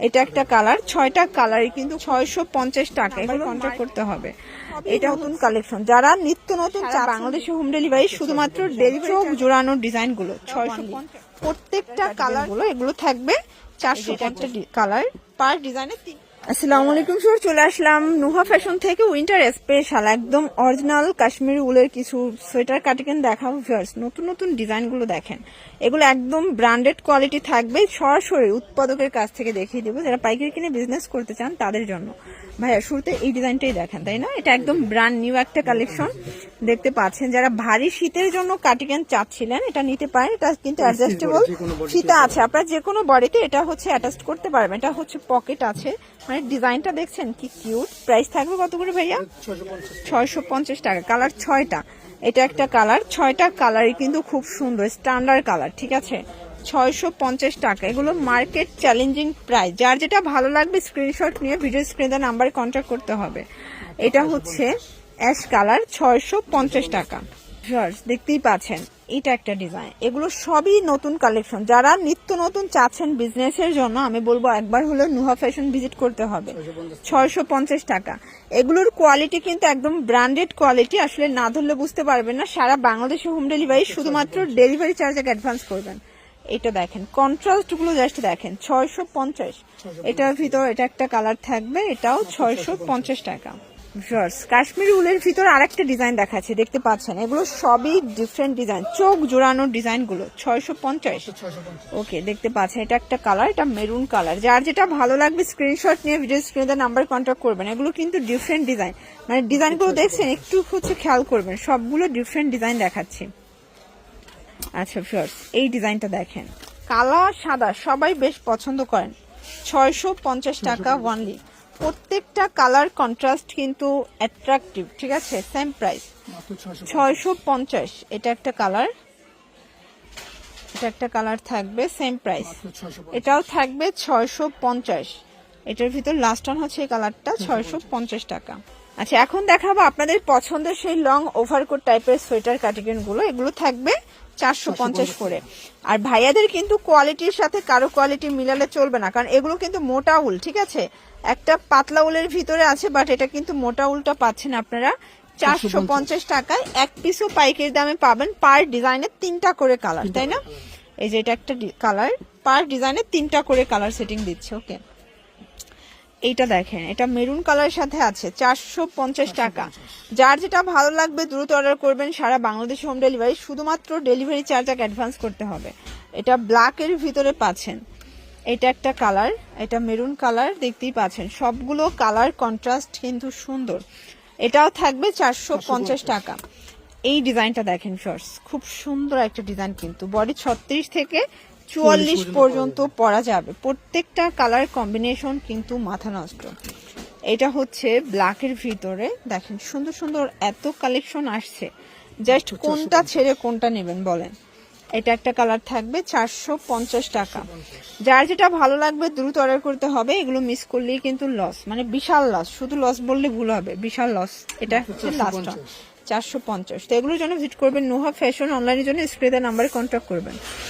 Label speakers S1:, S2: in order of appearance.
S1: এটা একটা কালার ছয়টা কালার কিন্তু ছয়শো পঞ্চাশ টাকা এগুলো কন্ট্যাক্ট করতে হবে। এটা নতুন কালেকশন যারা নিত্য নতুন চা বাংলাদেশে হোম ডেলিভারি শুধুমাত্র ডেলিভারি জোড়ানোর ডিজাইনগুলো ছয়শো প্রত্যেকটা কালারগুলো এগুলো থাকবে চারশো একটা কালার পার ডিজাইনের তিন আসসালামু আলাইকুম চলে আসলাম নুহা ফ্যাশন থেকে উইন্টার স্পেশাল, একদম অরিজিনাল কাশ্মীরি উলের কিছু সোয়েটার কাটিকেন দেখাবো ভিউয়ার্স নতুন নতুন ডিজাইনগুলো দেখেন। এগুলো একদম ব্র্যান্ডেড কোয়ালিটি থাকবে। সরাসরি উৎপাদকের কাছ থেকে দেখিয়ে দেবো। যারা পাইকারি কিনে বিজনেস করতে চান তাদের জন্য। ভাইয়া শুরুতে এই ডিজাইনটাই দেখেন তাই না? এটা একদম ব্র্যান্ড নিউ একটা কালেকশন দেখতে পাচ্ছেন যারা ভারী শীতের জন্য কাটিকেন চাচ্ছিলেন এটা নিতে পারেন এটা কিন্তু অ্যাডজাস্টেবল ফিতা আছে আপনার যে কোনো বডিতে এটা হচ্ছে অ্যাটাচ করতে পারবেন এটা হচ্ছে পকেট আছে। মানে ডিজাইনটা দেখছেন কি কিউট প্রাইস থাকবে কত করে ভাইয়া? ছয়শো পঞ্চাশ টাকা। কালার ছয়টা। এটা একটা কালার ছয়টা কালারই কিন্তু খুব সুন্দর স্ট্যান্ডার্ড কালার ঠিক আছে? ছয়শো পঞ্চাশ টাকা। এগুলো মার্কেট চ্যালেঞ্জিং প্রাইস যার যেটা ভালো লাগবে স্ক্রিনশট নিয়ে ভিডিও স্ক্রিনে নাম্বারে কন্ট্যাক্ট করতে হবে। এটা হচ্ছে অ্যাশ কালার ছয়শো পঞ্চাশ টাকা। Viewers, দেখতেই পাচ্ছেন এটা একটা ডিজাইন এগুলো সবই নতুন কালেকশন যারা নিত্য নতুন চাচ্ছেন বিজনেসের জন্য আমি বলব একবার হলো নুহা ফ্যাশন ভিজিট করতে হবে। ছয়শো পঞ্চাশ টাকা। এগুলোর কোয়ালিটি কিন্তু একদম ব্র্যান্ডেড কোয়ালিটি আসলে না ধরলে বুঝতে পারবেন না। সারা বাংলাদেশে হোম ডেলিভারি শুধুমাত্র ডেলিভারি চার্জ আগে অ্যাডভান্স করবেন। এটা দেখেন কন্ট্রাস্টগুলো জাস্ট দেখেন ছয়শো পঞ্চাশ। এটার ভিতর এটা একটা কালার থাকবে এটাও ছয়শো পঞ্চাশ টাকা। কাশ্মীরি উলের ভিতর আরেকটা ডিজাইন দেখাচ্ছে দেখতে পাচ্ছেন এগুলো সবই ডিফারেন্ট ডিজাইন চোখ জোড়ানোর ডিজাইনগুলো ছয়শো পঞ্চাশ। ওকে দেখতে পাচ্ছেন এটা একটা কালার এটা মেরুন কালার যার যেটা ভালো লাগবে স্ক্রিনশট নিয়ে ভিডিও স্ক্রিনে নাম্বার কন্ট্যাক্ট করবেন। এগুলো কিন্তু ডিফারেন্ট ডিজাইন মানে ডিজাইনগুলো দেখছেন একটু হচ্ছে খেয়াল করবেন সবগুলো ডিফারেন্ট ডিজাইন দেখাচ্ছি। আচ্ছা ফিওর্স এই ডিজাইনটা দেখেন। কালা সাদা সবাই বেশ পছন্দ করেন। ছয়শো পঞ্চাশ টাকা ওয়ানলি প্রত্যেকটা কালার কন্ট্রাস্ট কিন্তু অ্যাট্রাকটিভ ঠিক আছে? সেম প্রাইস ছয়শো পঞ্চাশ এটা একটা কালার এটা একটা কালার থাকবে সেম প্রাইস এটাও থাকবে ছয়শো পঞ্চাশ। এটার ভিতর লাস্ট অন হচ্ছে এই কালারটা ছয়শো পঞ্চাশ। টাকা। আচ্ছা এখন দেখাবো আপনাদের পছন্দের সেই লং ওভারকোট টাইপের সোয়েটার কাটিকেনগুলো। এগুলো থাকবে চারশো পঞ্চাশ করে। আর ভাইয়াদের কিন্তু কোয়ালিটির সাথে কারও কোয়ালিটি মিলালে চলবে না কারণ এগুলো কিন্তু মোটা উল ঠিক আছে? একটা পাতলা উলের ভিতরে আছে বাট এটা কিন্তু মোটা উলটা পাচ্ছেন আপনারা চারশো পঞ্চাশ। টাকায়। এক পিসও পাইকারি দামে পাবেন পার ডিজাইনের তিনটা করে কালার তাই না? এই যে এটা একটা কালার পার ডিজাইনের তিনটা করে কালার সেটিং দিচ্ছে ওকে এইটা দেখেন এটা মেরুন কালারের সাথে আছে চারশো পঞ্চাশ টাকা। যার যেটা ভালো লাগবে দ্রুত অর্ডার করবেন সারা বাংলাদেশ হোম ডেলিভারি শুধুমাত্র ডেলিভারি চার্জ আগে অ্যাডভান্স করতে হবে। এটা ব্ল্যাকের ভিতরে পাচ্ছেন। এটা একটা কালার এটা মেরুন কালার দেখতেই পাচ্ছেন। সবগুলো কালার কন্ট্রাস্ট কিন্তু সুন্দর। এটাও থাকবে চারশো পঞ্চাশ টাকা। এই ডিজাইনটা দেখেন ফার্স খুব সুন্দর একটা ডিজাইন কিন্তু। বডি ছত্রিশ থেকে চুয়াল্লিশ পর্যন্ত পরা যাবে। প্রত্যেকটা কালার কম্বিনেশন কিন্তু মাথা নষ্ট। এটা হচ্ছে ব্ল্যাকের ভিতরে। দেখেন সুন্দর সুন্দর এত কালেকশন আসছে। জাস্ট কোনটা ছেড়ে কোনটা নেবেন বলেন। এটা একটা কালার থাকবে চারশো পঞ্চাশ টাকা। যার যেটা ভালো লাগবে দ্রুত অর্ডার করতে হবে। এগুলো মিস করলেই কিন্তু লস মানে বিশাল লস শুধু লস বললে ভুল হবে। বিশাল লস এটা হচ্ছে লাস্ট চারশো পঞ্চাশ। তো এগুলোর জন্য ভিজিট করবেন নোহা ফ্যাশন অনলাইনের জন্য স্ক্রিনের নাম্বারে কন্ট্যাক্ট করবেন।